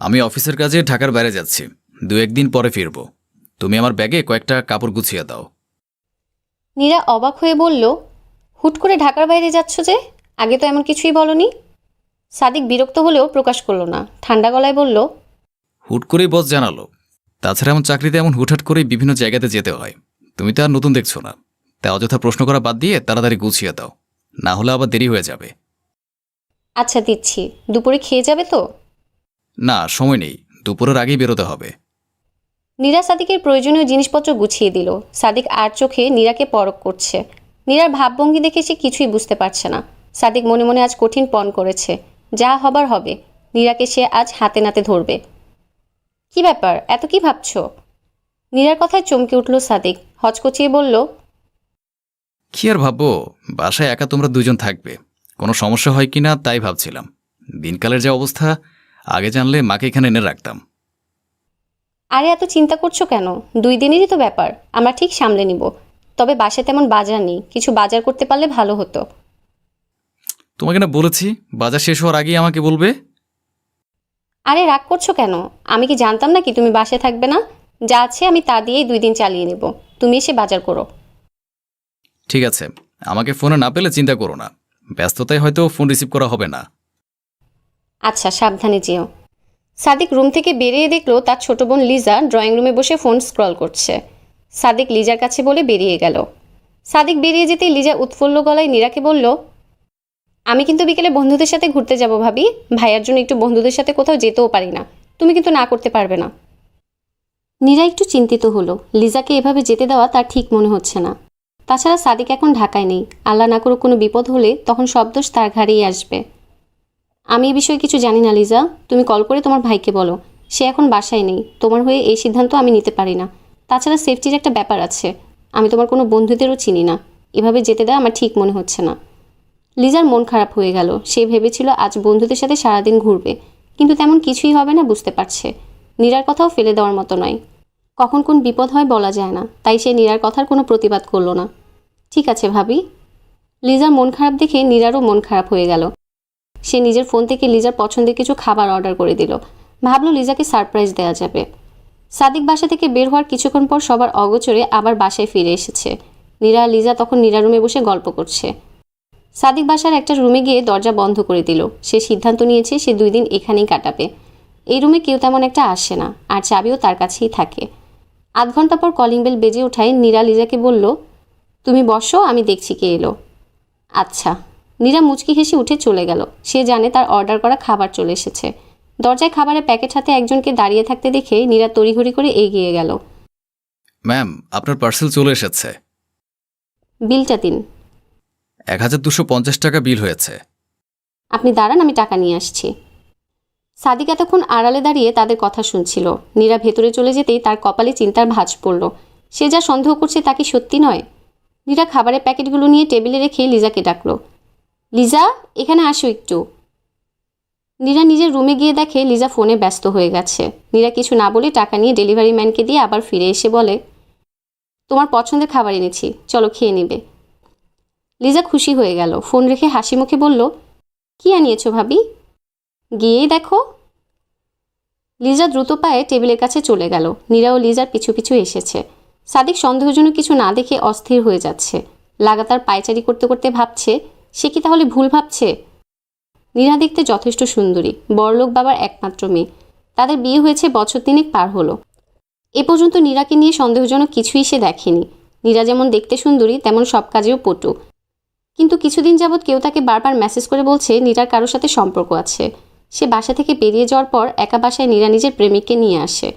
আমি অফিসের কাজে ঢাকার বাইরে যাচ্ছি। দু একদিন পরে ফিরব। তুমি আমার ব্যাগে কয়েকটা কাপড় গুছিয়ে দাও। নীরা অবাক হয়ে বলল হুট করে ঢাকার বাইরে যাচ্ছ যে? আগে তো এমন কিছুই বলনি? সাদিক বিরক্ত হলেও প্রকাশ করল না। ঠান্ডা গলায় বলল হুট করেই বস জানালো। তাছাড়া এমন চাকরিতে এমন হুটহাট করেই বিভিন্ন জায়গাতে যেতে হয়। তুমি তো আর নতুন দেখছ না। তাই অযথা প্রশ্ন করা বাদ দিয়ে তাড়াতাড়ি গুছিয়ে দাও। না হলে আবার দেরি হয়ে যাবে। আচ্ছা দিচ্ছি। দুপুরে খেয়ে যাবে তো? না সময় নেই। দুপুরের আগেই বেরোতে হবে। নীরা সাদিকের প্রয়োজনীয় জিনিসপত্র গুছিয়ে দিল। সাদিক আর চোখে নীরাকে পরক করছে। নীরার ভাবভঙ্গি দেখে সে কিছুই বুঝতে পারছে না। সাদিক মনে মনে আজ কঠিন পণ করেছে। যা হবার হবে। নীরাকে সে আজ হাতে নাতে ধরবে। কি ব্যাপার? এত কি ভাবছ? নীরার কথায় চমকে উঠল সাদিক। হচকচিয়ে বলল কি আর ভাববো? বাসায় একা তোমরা দুজন থাকবে। কোনো সমস্যা হয় কিনা তাই ভাবছিলাম। দিনকালের যে অবস্থা আগে জানলে মাকে এখানে এনে রাখতাম। আরে এত চিন্তা করছ কেন? দুই দিনেরই তো ব্যাপার। আমরা ঠিক সামলে নিব। তবে বাসায় তেমন বাজার নেই। কিছু বাজার করতে পারলে ভালো হতো। তোমাকে না বলেছি বাজার শেষ হওয়ার আগেই আমাকে বলবে? আরে রাগ করছ কেন? আমি কি জানতাম না কি তুমি বাসায় থাকবে না? যা আছে আমি তা দিয়েই দুই দিন চালিয়ে নেব। তুমি এসে বাজার করো। ঠিক আছে। আমাকে ফোনে না পেলে চিন্তা করো না। ব্যস্ততায় হয়তো ফোন রিসিভ করা হবে না। আচ্ছা সাবধানে যেও। সাদিক রুম থেকে বেরিয়ে দেখল তার ছোট বোন লিজা ড্রয়িং রুমে বসে ফোন স্ক্রল করছে। সাদিক লিজার কাছে বলে বেরিয়ে গেল। সাদিক বেরিয়ে যেতে লিজা উৎফুল্ল গলায় নীরাকে বলল, আমি কিন্তু বিকেলে বন্ধুদের সাথে ঘুরতে যাব ভাবি। ভাইয়ার জন্য একটু বন্ধুদের সাথে কোথাও যেতেও পারি না। তুমি কিন্তু না করতে পারবে না। নীরা একটু চিন্তিত হলো। লিজাকে এভাবে যেতে দেওয়া তার ঠিক মনে হচ্ছে না। তাছাড়া সাদিক এখন ঢাকায় নেই। আল্লাহ না করুক কোনো বিপদ হলে তখন সব দোষ তার ঘাড়েই আসবে। আমি এই বিষয়ে কিছু জানি না, লিজা। তুমি কল করে তোমার ভাইকে বলো। সে এখন বাসায় নেই। তোমার হয়ে এই সিদ্ধান্ত আমি নিতে পারি না। তাছাড়া সেফটির একটা ব্যাপার আছে। আমি তোমার কোনো বন্ধুদেরও চিনি না। এভাবে যেতে দেওয়া আমার ঠিক মনে হচ্ছে না। লিজার মন খারাপ হয়ে গেল। সে ভেবেছিল আজ বন্ধুদের সাথে সারাদিন ঘুরবে। কিন্তু তেমন কিছুই হবে না বুঝতে পারছে। নীরার কথাও ফেলে দেওয়ার মতো নয়। কখন কোন বিপদ হয় বলা যায় না। তাই সে নীরার কথার কোনো প্রতিবাদ করল না। ঠিক আছে, ভাবি। লিজার মন খারাপ দেখে নীরারও মন খারাপ হয়ে গেল। সে নিজের ফোন থেকে লিজার পছন্দের কিছু খাবার অর্ডার করে দিল। ভাবলো লিজাকে সারপ্রাইজ দেওয়া যাবে। সাদিক বাসা থেকে বের হওয়ার কিছুক্ষণ পর সবার অগোচরে আবার বাসায় ফিরে এসেছে। নীরা, লিজা তখন নীরা রুমে বসে গল্প করছে। সাদিক বাসার একটা রুমে গিয়ে দরজা বন্ধ করে দিল। সে সিদ্ধান্ত নিয়েছে সে দুই দিন এখানেই কাটাবে। এই রুমে কেউ তেমন একটা আসে না, আর চাবিও তার কাছেই থাকে। আধ ঘণ্টা পর কলিং বেল বেজে ওঠায় নীরা লিজাকে বলল, তুমি বসো, আমি দেখছি কে এলো। আচ্ছা। নীরা মুচকি হেসে উঠে চলে গেল। সে জানে তার অর্ডার করা খাবার চলে এসেছে। দরজায় খাবারের প্যাকেট হাতে একজনকে দাঁড়িয়ে থাকতে দেখে নীরা তড়িঘড়ি করে এগিয়ে গেল। ম্যাম আপনার পার্সেল চলে এসেছে। বিলটা দিন। এক হাজার দুশো পঞ্চাশ টাকা বিল হয়েছে। আপনি দাঁড়ান আমি টাকা নিয়ে আসছি। সাদিক এতক্ষণ আড়ালে দাঁড়িয়ে তাদের কথা শুনছিল। নীরা ভেতরে চলে যেতেই তার কপালে চিন্তার ভাঁজ পড়ল। সে যা সন্দেহ করছে তা কি সত্যি নয়? নীরা খাবারের প্যাকেটগুলো নিয়ে টেবিলে রেখে লিজাকে ডাকলো। লিজা, এখানে আসো একটু। নীরা নিজের রুমে গিয়ে দেখে লিজা ফোনে ব্যস্ত হয়ে গেছে। নীরা কিছু না বলে টাকা নিয়ে ডেলিভারি ম্যানকে দিয়ে আবার ফিরে এসে বলে, তোমার পছন্দের খাবার এনেছি, চলো খেয়ে নেবে। লিজা খুশি হয়ে গেল। ফোন রেখে হাসি মুখে বলল, কি আনিয়েছো ভাবি? গিয়েই দেখো। লিজা দ্রুত পায়ে টেবিলের কাছে চলে গেল। নীরা ও লিজার পিছু পিছু এসেছে। সাদিক সন্দেহজনক কিছু না দেখে অস্থির হয়ে যাচ্ছে। লাগাতার পায়চারি করতে করতে ভাবছে সে কি তাহলে ভুল ভাবছে? নীরা দেখতে যথেষ্ট সুন্দরী, বড়লোক বাবার একমাত্র মেয়ে। তাদের বিয়ে হয়েছে বছর তিনেক পার হলো। এ পর্যন্ত নীরাকে নিয়ে সন্দেহজনক কিছুই সে দেখেনি। নীরা যেমন দেখতে সুন্দরী, তেমন সব কাজেও পটু। কিন্তু কিছুদিন যাবৎ কেউ তাকে বারবার মেসেজ করে বলছে নীরার কারোর সাথে সম্পর্ক আছে। সে বাসা থেকে বেরিয়ে যাওয়ার পর একা বাসায় নীরা নিজের প্রেমিককে নিয়ে আসে।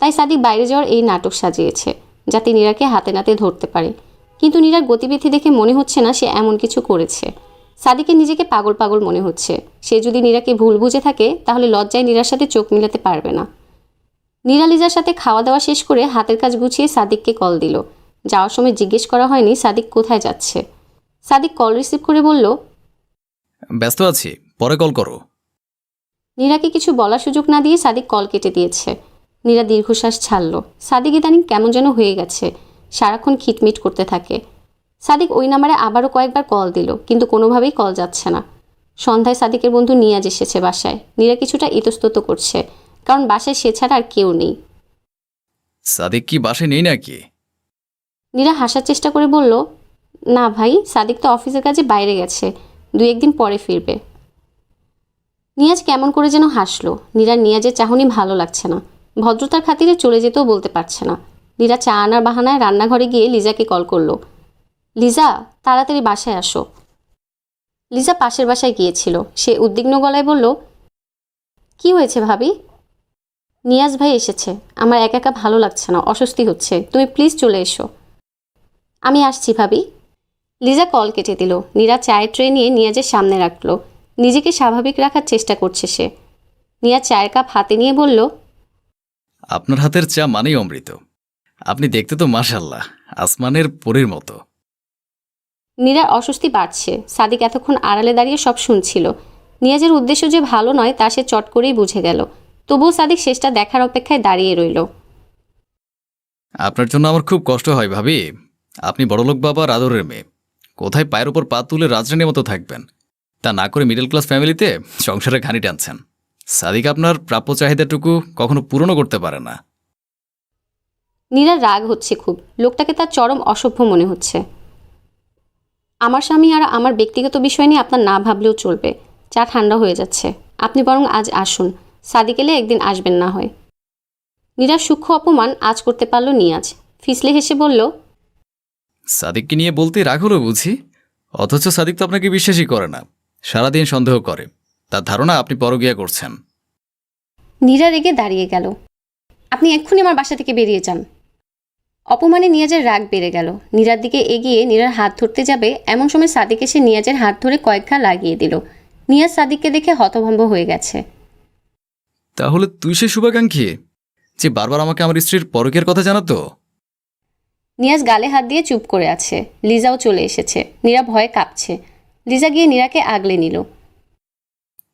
তাই সাদিক বাইরে যাওয়ার এই নাটক সাজিয়েছে, যাতে নীরাকে হাতে নাতে ধরতে পারে। কিন্তু নীরার গতিবিধি দেখে মনে হচ্ছে না সে এমন কিছু করেছে। সাদিকের নিজেকে পাগল পাগল মনে হচ্ছে। সে যদি নীরাকে ভুল বুঝে থাকে তাহলে লজ্জায় নীরার সাথে চোখ মিলাতে পারবে না। নীরা লিজার সাথে খাওয়া দাওয়া শেষ করে হাতের কাজ গুছিয়ে সাদিককে কল দিল। যাওয়ার সময় জিজ্ঞেস করা হয়নি সাদিক কোথায় যাচ্ছে। সাদিক কল রিসিভ করে বলল ব্যস্ত আছি পরে কল করো। নীরাকে কিছু বলার সুযোগ না দিয়ে সাদিক কল কেটে দিয়েছে। নীরা দীর্ঘশ্বাস ছাড়ল। সাদিক ইদানিং কেমন যেন হয়ে গেছে। সারাক্ষণ খিটমিট করতে থাকে। সাদিক ওই নাম্বারে আবারও কয়েকবার কল দিল কিন্তু কোনোভাবেই কল যাচ্ছে না। সন্ধ্যায় সাদিকের বন্ধু নিয়াজ এসেছে বাসায়। নীরা কিছুটা ইতস্তত করছে কারণ বাসায় সে ছাড়া আর কেউ নেই। সাদিক কি বাসায় নেই নাকি? নীরা হাসার চেষ্টা করে বলল না ভাই সাদিক তো অফিসের কাজে বাইরে গেছে দু একদিন পরে ফিরবে। নিয়াজ কেমন করে যেন হাসলো। নীরার নিয়াজের চাহনি ভালো লাগছে না। ভদ্রতার খাতিরে চলে যেতেও বলতে পারছে না। নীরা চা আনার বাহানায় রান্নাঘরে গিয়ে লিজাকে কল করল। লিজা, তাড়াতাড়ি বাসায় আসো। লিজা পাশের বাসায় গিয়েছিল। সে উদ্বিগ্ন গলায় বলল, কি হয়েছে ভাবি? নিয়াজ ভাই এসেছে। আমার একা একা ভালো লাগছে না, অস্বস্তি হচ্ছে। তুমি প্লিজ চলে এসো। আমি আসছি ভাবি। লিজা কল কেটে দিল। নীরা চায়ের ট্রে নিয়ে নিয়াজের সামনে রাখল। নিজেকে স্বাভাবিক রাখার চেষ্টা করছে সে। নিয়া চায়ের কাপ হাতে নিয়ে বলল, আপনার হাতের চা মানেই অমৃত। আপনি দেখতে তো মাশাল্লাহ আসমানের পরীর মতো। নীরার অস্বস্তি বাড়ছে। সাদিক এতক্ষণ আড়ালে দাঁড়িয়ে সব শুনছিল। নিয়াজের উদ্দেশ্য যে ভালো নয় তা সে চট করেই বুঝে গেল। তবুও সাদিক শেষটা দেখার অপেক্ষায় দাঁড়িয়ে রইল। আপনার জন্য আমার খুব কষ্ট হয় ভাবি। আপনি বড়লোক বাবার আদরের মেয়ে। কোথায় পায়ের ওপর পা তুলে রাজরানীর মতো থাকবেন? তা না করে মিডল ক্লাস ফ্যামিলিতে সংসারে ঘানি টানছেন। সাদিক আপনার প্রাপ্য চাহিদাটুকু কখনো পূরণও করতে পারে না। নীরার রাগ হচ্ছে খুব। লোকটাকে তার চরম অসভ্য মনে হচ্ছে। আমার স্বামী আর আমার ব্যক্তিগত বিষয় নিয়ে আপনার না ভাবলেও চলবে। চা ঠান্ডা হয়ে যাচ্ছে। আপনি বরং আজ আসুন। সাদিক এলে একদিন আসবেন না হয়। নীরার সূক্ষ্ম অপমান আজ করতে পারল নিয়াজ। ফিসলে হেসে বলল সাদিককে নিয়ে বলতে রাগ হলো বুঝি? অথচ সাদিক তো আপনাকে বিশ্বাসই করে না। সারাদিন সন্দেহ করে। তার ধারণা আপনি পরগিয়া করছেন। নীরা রেগে দাঁড়িয়ে গেল। আপনি এক্ষুনি আমার বাসা থেকে বেরিয়ে যান। অপমানে নিয়াজের রাগ বেড়ে গেল। নীরার দিকে এগিয়ে নীরার হাত ধরতে যাবে এমন সময় সাদিক এসে নিয়াজের হাত ধরে কয়েক ঘা লাগিয়ে দিল। নিয়াজ সাদিককে দেখে হতভম্ব হয়ে গেছে। তাহলে তুই সে শুভাকাঙ্ক্ষী যে বারবার আমাকে আমার স্ত্রীর পরকের কথা জানাতো? নিয়াজ গালে হাত দিয়ে চুপ করে আছে। লিজাও চলে এসেছে। নীরা ভয়ে কাঁপছে। লিজা গিয়ে নীরাকে আগলে নিল।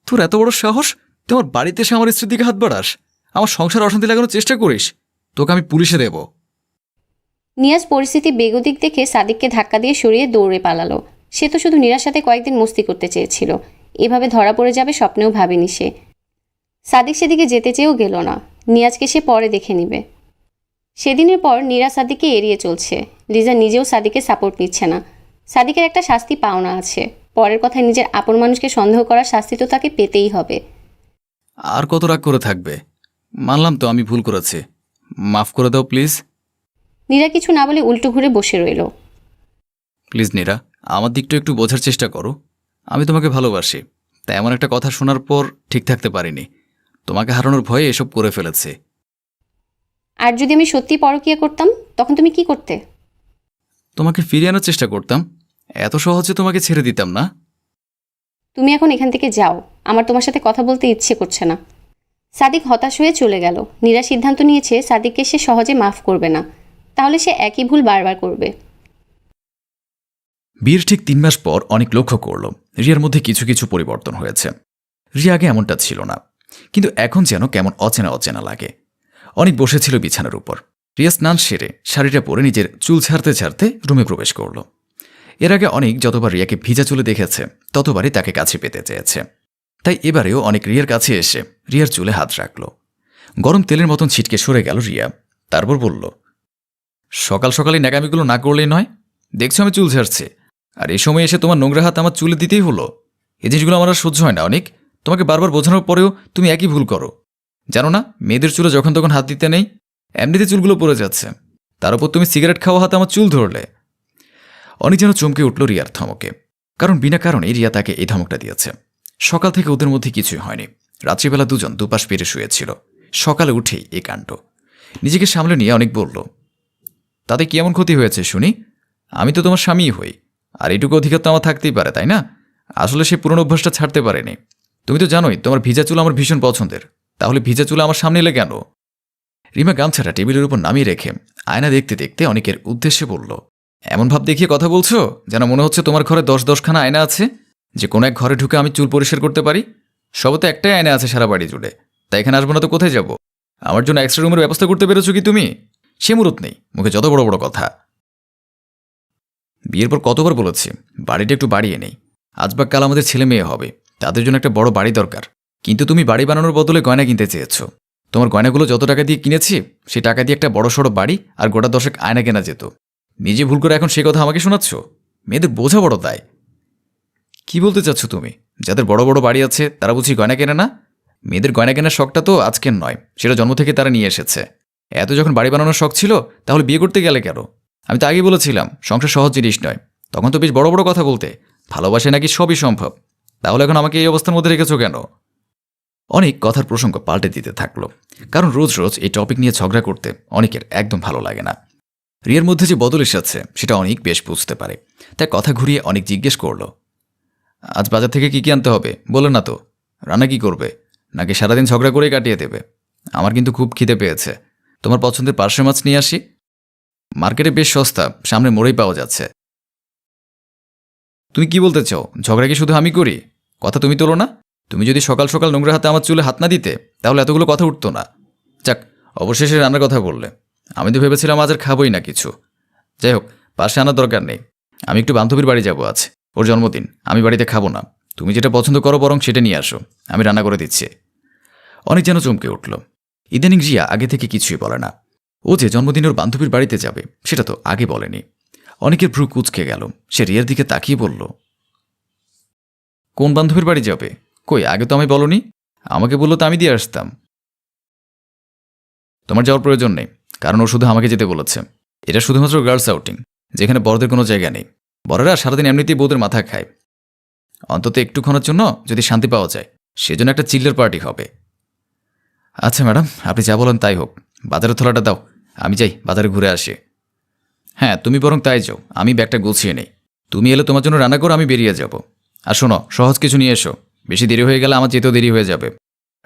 তোর এত বড় সাহস? তুই আমার বাড়িতে এসে আমার স্ত্রীর দিকে হাত বাড়াস। আমার সংসার অশান্তি লাগানোর চেষ্টা করিস। তোকে আমি পুলিশে দেব। নিয়াজ পরিস্থিতি বেগতিক দেখে সাদিককে ধাক্কা দিয়ে সরিয়ে দৌড়ে পালালো। সে তো শুধু নীরার সাথে কয়েকদিন মস্তি করতে চেয়েছিল। এভাবে ধরা পড়ে যাবে স্বপ্নেও ভাবেনি সে। সাদিক সেদিকে যেতে চেয়েও গেল না। নিয়াজকে সে পরে দেখে নিবে। সেদিনের পর নীরা সাদিককে এড়িয়ে চলছে। লিজা নিজেও সাদিকে সাপোর্ট নিচ্ছে না। সাদিকের একটা শাস্তি পাওনা আছে। পরের কথায় নিজের আপন মানুষকে সন্দেহ করার শাস্তি তো তাকে পেতেই হবে। আর কত রাগ করে থাকবে? মানলাম তো আমি ভুল করেছি। মাফ করে দাও, প্লিজ। নীরা কিছু না বলে উল্টো ঘুরে বসে রইল। প্লিজ নীরা আমার দিকটা একটু বোঝার চেষ্টা করো। আমি তোমাকে ভালোবাসি তাই এমন একটা কথা শোনার পর ঠিক থাকতে পারিনি। তোমাকে হারানোর ভয়ে এসব করে ফেলেছে। আর যদি আমি সত্যি পরকিয়া করতাম তখন তুমি কি করতে? তোমাকে ফিরিয়ে আনার চেষ্টা করতাম। এত সহজে তোমাকে ছেড়ে দিতাম না। তুমি এখন এখান থেকে যাও আমার তোমার সাথে কথা বলতে ইচ্ছে করছে না। সাদিক হতাশ হয়ে চলে গেল। নীরা সিদ্ধান্ত নিয়েছে সাদিককে সে সহজে মাফ করবে না। তাহলে সে একই ভুল বারবার করবে। বিয়ের ঠিক তিন মাস পর অনেক লক্ষ্য করল। রিয়ার মধ্যে কিছু কিছু পরিবর্তন হয়েছে। রিয়া আগে এমনটা ছিল না, কিন্তু এখন যেন কেমন অচেনা অচেনা লাগে। অনেক বসেছিল বিছানার উপর। রিয়া স্নান সেরে শাড়িটা পরে নিজের চুল ছাড়তে ছাড়তে রুমে প্রবেশ করল। এর আগে অনেক যতবার রিয়াকে ভিজা চুলে দেখেছে, ততবারই তাকে কাছে পেতে চেয়েছে। তাই এবারেও অনেক রিয়ার কাছে এসে রিয়ার চুলে হাত রাখল। গরম তেলের মতন ছিটকে সরে গেল রিয়া। তারপর বলল সকাল সকালে ন্যাকামিগুলো না করলেই নয়। দেখছ আমি চুল ছাড়ছে আর এই সময় এসে তোমার নোংরা হাত আমার চুলে দিতেই হলো। এই জিনিসগুলো আমার সহ্য হয় না, অনেক। তোমাকে বারবার বোঝানোর পরেও তুমি একই ভুল করো। জানো না, মেয়েদের চুলে যখন তখন হাত দিতে নেই, এমনিতে চুলগুলো পড়ে যাচ্ছে। তার উপর তুমি সিগারেট খাওয়া হাতে আমার চুল ধরলে। অনেক যেন চমকে উঠল রিয়ার ধমকে। কারণ বিনা কারণে রিয়া তাকে এই ধমকটা দিয়েছে। সকাল থেকে ওদের মধ্যে কিছুই হয়নি। রাত্রিবেলা দুজন দুপাশ পেরে শুয়েছিল। সকালে উঠেই এই কাণ্ড। নিজেকে সামলে নিয়ে অনেক বলল তাতে কি এমন ক্ষতি হয়েছে, শুনি? আমি তো তোমার স্বামীই হই, আর এটুকু অধিকার তো আমার থাকতেই পারে, তাই না? আসলে সেই পুরনো অভ্যাসটা ছাড়তে পারেনি। তুমি তো জানোই, তোমার ভিজা চুল আমার ভীষণ পছন্দের। তাহলে ভিজা চুল আমার সামনে এলে কেন? রিমা গামছাটা টেবিলের উপর নামিয়ে রেখে আয়না দেখতে দেখতে অনেকের উদ্দেশ্যে বলল, এমন ভাব দেখিয়ে কথা বলছো? যেন মনে হচ্ছে তোমার ঘরে দশ দশখানা আয়না আছে? যে কোনো এক ঘরে ঢুকে আমি চুল পরিষ্কার করতে পারি? সবে তো একটাই আয়না আছে সারা বাড়ি জুড়ে। তাই এখানে আসব না তো কোথায় যাব? আমার জন্য এক্সট্রা রুমের ব্যবস্থা করতে পেরেছ কি তুমি? সে মুরত নেই, মুখে যত বড় বড় কথা। বিয়ের পর কতবার বলেছি, বাড়িটা একটু বাড়িয়ে নেই। আজ বা কাল আমাদের ছেলে মেয়ে হবে, তাদের জন্য একটা বড় বাড়ি দরকার। কিন্তু তুমি বাড়ি বানানোর বদলে গয়না কিনতে চেয়েছ। তোমার গয়নাগুলো যত টাকা দিয়ে কিনেছি, সে টাকা দিয়ে একটা বড় সড়ো বাড়ি আর গোটা দশেক আয়না কেনা যেত। নিজে ভুল করে এখন সে কথা আমাকে শোনাচ্ছ? মেয়েদের বোঝা বড় তাই কি বলতে চাচ্ছ তুমি? যাদের বড় বড় বাড়ি আছে, তারা বুঝি গয়না কেনে না? মেয়েদের গয়না কেনার শখটা তো আজকের নয়, সেটা জন্ম থেকে তারা নিয়ে এসেছে। এত যখন বাড়ি বানানোর শখ ছিল, তাহলে বিয়ে করতে গেলে কেন? আমি তো আগেই বলেছিলাম, সংসার সহজ জিনিস নয়। তখন তো বেশ বড় বড় কথা বলতে, ভালোবাসে নাকি সবই সম্ভব? তাহলে এখন আমাকে এই অবস্থার মধ্যে রেখেছো কেন? অনেক কথার প্রসঙ্গ পাল্টে দিতে থাকল, কারণ রোজ রোজ এই টপিক নিয়ে ঝগড়া করতে অনেকের একদম ভালো লাগে না। রিয়ার মধ্যে যে বদল এসেছে, সেটা অনেক বেশ বুঝতে পারে। তাই কথা ঘুরিয়ে অনেক জিজ্ঞেস করল। আজ বাজার থেকে কি কি আনতে হবে? বলে না তো। রান্না কি করবে? নাকি সারাদিন ঝগড়া করেই কাটিয়ে দেবে? আমার কিন্তু খুব খিদে পেয়েছে। তোমার পছন্দের পার্শে মাছ নিয়ে আসি? মার্কেটে বেশ সস্তা, সামনে মোড়েই পাওয়া যাচ্ছে। তুমি কি বলতে চাও? ঝগড়া কি শুধু আমি করি? কথা তুমি তোলো না। তুমি যদি সকাল সকাল নোংরা হাতে আমার চুলে হাত না দিতে, তাহলে এতগুলো কথা উঠতো না। যাক, অবশেষে রান্নার কথা বললে। আমি তো ভেবেছিলাম আজ আর খাবোই না কিছু। যাই হোক পাশে আনার দরকার নেই। আমি একটু বান্ধবীর বাড়ি যাব আজ। ওর জন্মদিন, আমি বাড়িতে খাব না। তুমি যেটা পছন্দ করো বরং সেটা নিয়ে আসো। আমি রান্না করে দিচ্ছি। অনেক যেন চমকে উঠল। ইদানিং রিয়া আগে থেকে কিছুই বলে না। ও যে জন্মদিন ওর বান্ধবীর বাড়িতে যাবে, সেটা তো আগে বলেনি। অনেকের ভ্রু কুচকে গেল। সে রিয়ার দিকে তাকিয়ে বলল, কোন বান্ধবীর বাড়ি যাবে? কই, আগে তো আমি বলনি? আমাকে বলল তো আমি দিয়ে আসতাম। তোমার যাওয়ার প্রয়োজন নেই, কারণ ও শুধু আমাকে যেতে বলেছে। এটা শুধুমাত্র গার্লস আউটিং যেখানে বড়দের কোনো জায়গা নেই। বড়রা সারাদিন এমনিতেই বউদের মাথা খায়। অন্তত একটুক্ষণের জন্য যদি শান্তি পাওয়া যায়, সেজন্য একটা চিল্লার পার্টি হবে। আচ্ছা ম্যাডাম, আপনি যা বলেন তাই হোক। বাজারের থলাটা দাও, আমি যাই, বাজারে ঘুরে আসি। হ্যাঁ তুমি বরং তাই যাও, আমি ব্যাগটা গুছিয়ে নেই। তুমি এলে তোমার জন্য রান্না করো আমি বেরিয়ে যাব। আর শোনো, সহজ কিছু নিয়ে এসো। বেশি দেরি হয়ে গেলে আমার যেতেও দেরি হয়ে যাবে।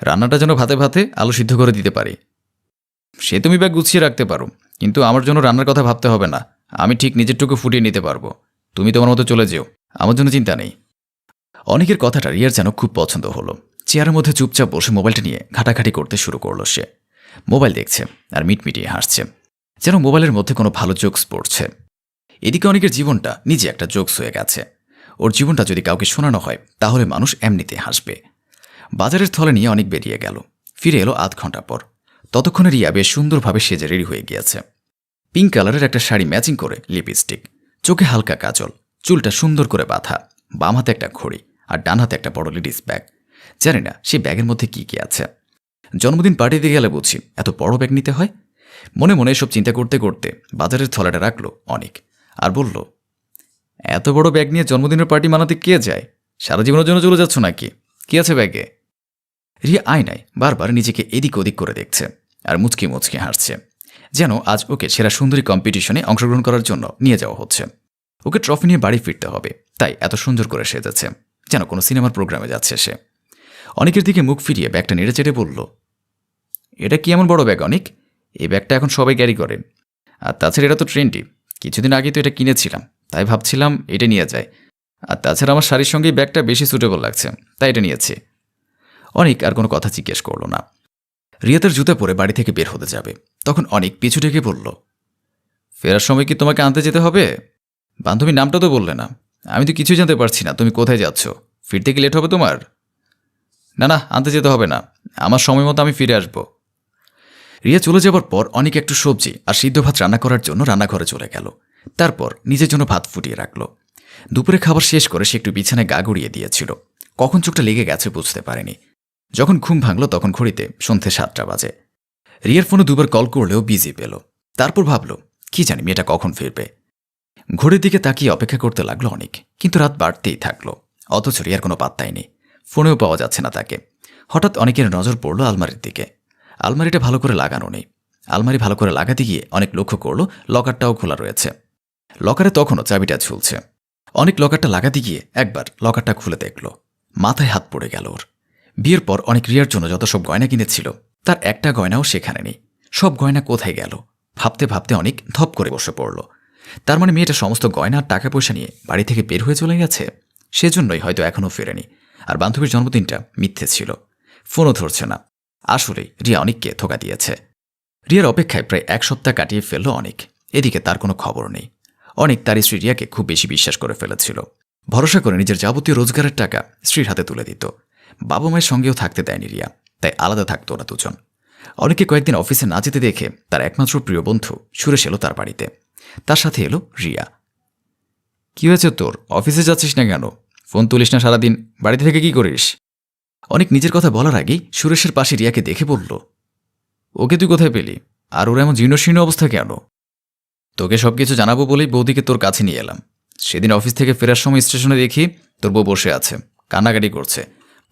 রান্নাটা যেন ভাতে ভাতে আলু সিদ্ধ করে দিতে পারি। সে তুমি ব্যাগ গুছিয়ে রাখতে পারো, কিন্তু আমার জন্য রান্নার কথা ভাবতে হবে না। আমি ঠিক নিজেরটুকু ফুটিয়ে নিতে পারব। তুমি তোমার মতো চলে যেও, আমার জন্য চিন্তা নেই। অনেকের কথাটা রিয়ার যেন খুব পছন্দ হলো। চেয়ারের মধ্যে চুপচাপ বসে মোবাইলটা নিয়ে ঘাটাঘাটি করতে শুরু করল সে। মোবাইল দেখছে আর মিটমিটিয়ে হাসছে। যেন মোবাইলের মধ্যে কোনো ভালো জোকস পড়ছে। এদিকে অনেকের জীবনটা নিজে একটা জোকস হয়ে গেছে। ওর জীবনটা যদি কাউকে শোনানো হয়, তাহলে মানুষ এমনিতে হাসবে। বাজারের থলে নিয়ে অনেক বেরিয়ে গেল। ফিরে এলো আধ ঘণ্টা পর। ততক্ষণে রিয়া বেশ সুন্দরভাবে সেজে রেডি হয়ে গিয়েছে। পিঙ্ক কালারের একটা শাড়ি ম্যাচিং করে লিপস্টিক। চোখে হালকা কাজল। চুলটা সুন্দর করে বাঁধা। বাম হাতে একটা ঘড়ি। আর ডান হাতে একটা বড় লেডিস ব্যাগ। জানি না, সেই ব্যাগের মধ্যে কি কি আছে। জন্মদিন পার্টিতে গেলে বুঝি, এত বড় ব্যাগ নিতে হয়? মনে মনে এসব চিন্তা করতে করতে বাজারের থলাটা রাখল অনেক আর বলল, এত বড় ব্যাগ নিয়ে জন্মদিনের পার্টি মানাতে কে যায়? সারা জীবনের জন্য চলে যাচ্ছ নাকি? কি আছে ব্যাগে? রিয়া আয়নায় বারবার নিজেকে এদিক ওদিক করে দেখছে আর মুচকি মুচকি হাসছে, যেন আজ ওকে সেরা সুন্দরী কম্পিটিশনে অংশগ্রহণ করার জন্য নিয়ে যাওয়া হচ্ছে। ওকে ট্রফি নিয়ে বাড়ি ফিরতে হবে, তাই এত সুন্দর করে সেজেছে, যেন কোনো সিনেমার প্রোগ্রামে যাচ্ছে সে। অনেকের দিকে মুখ ফিরিয়ে ব্যাগটা নেড়ে চেড়ে বলল, এটা কি এমন বড় ব্যাগ, অনেক? এই ব্যাগটা এখন সবাই ক্যারি করেন। আর তাছাড়া এটা তো ট্রেন্ডি কিছুদিন আগে তো এটা কিনেছিলাম, তাই ভাবছিলাম এটা নিয়ে যায় আর তাছাড়া আমার শাড়ির সঙ্গে ব্যাগটা বেশি সুটেবল লাগছে, তাই এটা নিয়েছি। অনেক আর কোনো কথা জিজ্ঞেস করল না। রিয়া তার জুতা পরে বাড়ি থেকে বের হতে যাবে। তখন অনেক পিছু থেকে বলল, ফেরার সময় কি তোমাকে আনতে যেতে হবে? বান্ধবীর নামটা তো বললে না। আমি তো কিছুই জানতে পারছি না, তুমি কোথায় যাচ্ছ? ফিরতে কি লেট হবে তোমার? না না, আনতে যেতে হবে না। আমার সময় মতো আমি ফিরে আসব। রিয়া চলে যাবার পর অনেক একটু সবজি আর সিদ্ধ ভাত রান্না করার জন্য রান্নাঘরে চলে গেল। তারপর নিজের জন্য ভাত ফুটিয়ে রাখল। দুপুরে খাবার শেষ করে সে একটু বিছানায় গা গড়িয়ে দিয়েছিল। কখন চোখটা লেগে গেছে বুঝতে পারেনি। যখন ঘুম ভাঙল তখন ঘড়িতে সন্ধ্যে সাতটা বাজে। রিয়ার ফোনে দুবার কল করলেও বিজি পেল। তারপর ভাবল, কি জানি মেয়েটা কখন ফিরবে? ঘড়ির দিকে তাকিয়ে অপেক্ষা করতে লাগল অনেক, কিন্তু রাত বাড়তেই থাকল। অথচ রিয়ার কোনো পাত্তাই নেই। ফোনেও পাওয়া যাচ্ছে না তাকে। হঠাৎ অনেকের নজর পড়ল আলমারির দিকে। আলমারিটা ভালো করে লাগানো নেই। আলমারি ভালো করে লাগাতে গিয়ে অনেক লক্ষ্য করল, লকারটাও খোলা রয়েছে। লকারে তখনও চাবিটা ঝুলছে। অনেক লকারটা লাগাতে গিয়ে একবার লকারটা খুলে দেখল। মাথায় হাত পড়ে গেল ওর। বিয়ের পর অনেক রিয়ার জন্য যত সব গয়না কিনেছিল, তার একটা গয়নাও সেখানে নেই। সব গয়না কোথায় গেল? ভাবতে ভাবতে অনেক ধপ করে বসে পড়ল। তার মানে মেয়েটা সমস্ত গয়না টাকা পয়সা নিয়ে বাড়ি থেকে বের হয়ে চলে গেছে? সেজন্যই হয়তো এখনও ফেরেনি। আর বান্ধবীর জন্মদিনটা মিথ্যে ছিল। ফোনও ধরছে না। আসলে রিয়া অনেককে ধোকা দিয়েছে। রিয়ার অপেক্ষায় প্রায় এক সপ্তাহ কাটিয়ে ফেলল অনেক। এদিকে তার কোনো খবর নেই। অনেক তার স্ত্রী রিয়াকে খুব বেশি বিশ্বাস করে ফেলেছিল। ভরসা করে নিজের যাবতীয় রোজগারের টাকা স্ত্রীর হাতে তুলে দিত। বাবা মায়ের সঙ্গেও থাকতে দেয়নি রিয়া, তাই আলাদা থাকতো ওরা দুজন। অনেকে কয়েকদিন অফিসে না যেতে দেখে তার একমাত্র প্রিয় বন্ধু সুরেশ এলো তার বাড়িতে। তার সাথে এলো রিয়া। কি হয়েছে তোর? অফিসে যাচ্ছিস না কেন? ফোন তুলিস না সারাদিন, বাড়িতে থেকে কি করিস? অনেক নিজের কথা বলার আগেই সুরেশের পাশে রিয়াকে দেখে বলল, ওকে তুই কোথায় পেলি? আর ওর এমন জীর্ণশীর্ণ অবস্থা কেন? তোকে সব কিছু জানাব বলেই বৌদিকে তোর কাছে নিয়ে এলাম। সেদিন অফিস থেকে ফেরার সময় স্টেশনে দেখি তোর বউ বসে আছে, কান্নাকাটি করছে।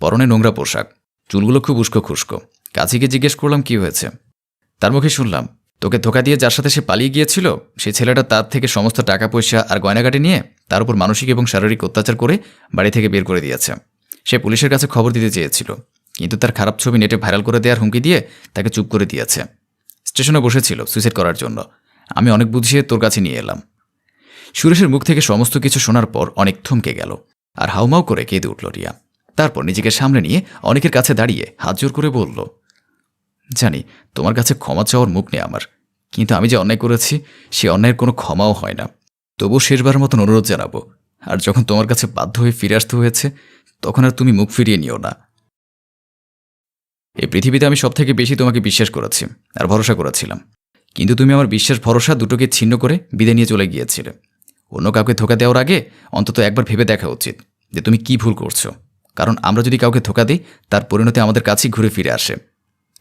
পরনে নোংরা পোশাক, চুলগুলো খুব উস্কো খুস্কো। কাছে গিয়ে জিজ্ঞেস করলাম, কি হয়েছে? তার মুখে শুনলাম তোকে ধোকা দিয়ে যার সাথে সে পালিয়ে গিয়েছিল, সেই ছেলেটা তার থেকে সমস্ত টাকা, পয়সা আর গয়নাগাটি নিয়ে তার উপর মানসিক এবং শারীরিক অত্যাচার করে বাড়ি থেকে বের করে দিয়েছে। সে পুলিশের কাছে খবর দিতে চেয়েছিল, কিন্তু তার খারাপ ছবি নেটে ভাইরাল করে দেওয়ার হুমকি দিয়ে তাকে চুপ করে দিয়েছে। স্টেশনে বসেছিল সুইসাইড করার জন্য। আমি অনেক বুঝিয়ে তোর কাছে নিয়ে এলাম। সুরেশের মুখ থেকে সমস্ত কিছু শোনার পর অনেক থমকে গেল আর হাউমাউ করে কেঁদে উঠল রিয়া। তারপর নিজেকে সামনে নিয়ে অনেকের কাছে দাঁড়িয়ে হাত জোর করে বলল জানি, তোমার কাছে ক্ষমা চাওয়ার মুখ নেই আমার। কিন্তু আমি যে অন্যায় করেছি, সে অন্যায়ের কোনো ক্ষমাও হয় না। তবুও শেষবার মতন অনুরোধ জানাব, আর যখন তোমার কাছে বাধ্য হয়ে ফিরে আসতে হয়েছে, তখন আর তুমি মুখ ফিরিয়ে নিও না। এই পৃথিবীতে আমি সব থেকে বেশি তোমাকে বিশ্বাস করেছি, আর ভরসা করেছিলাম। কিন্তু তুমি আমার বিশ্বাস, ভরসা দুটোকে ছিন্ন করে বিদায় নিয়ে চলে গিয়েছিলে। অন্য কাউকে ধোকা দেওয়ার আগে অন্তত একবার ভেবে দেখা উচিত যে তুমি কি ভুল করছ। কারণ আমরা যদি কাউকে ধোকা দিই, তার পরিণতি আমাদের কাছেই ঘুরে ফিরে আসে।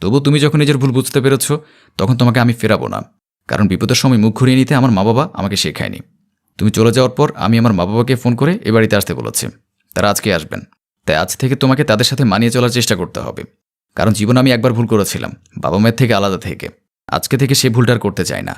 তবু তুমি যখন নিজের ভুল বুঝতে পেরেছ, তখন তোমাকে আমি ফেরাবো না। কারণ বিপদের সময় মুখ ঘুরিয়ে নিতে আমার মা বাবা আমাকে শেখায়নি। তুমি চলে যাওয়ার পর আমি আমার মা বাবাকে ফোন করে এ বাড়িতে আসতে বলেছি। তারা আজকে আসবেন। তাই আজ থেকে তোমাকে তাদের সাথে মানিয়ে চলার চেষ্টা করতে হবে। কারণ জীবন আমি একবার ভুল করেছিলাম। বাবা মায়ের থেকে আলাদা থেকে। আজকে থেকে সে ভুলটা আর করতে চাই না।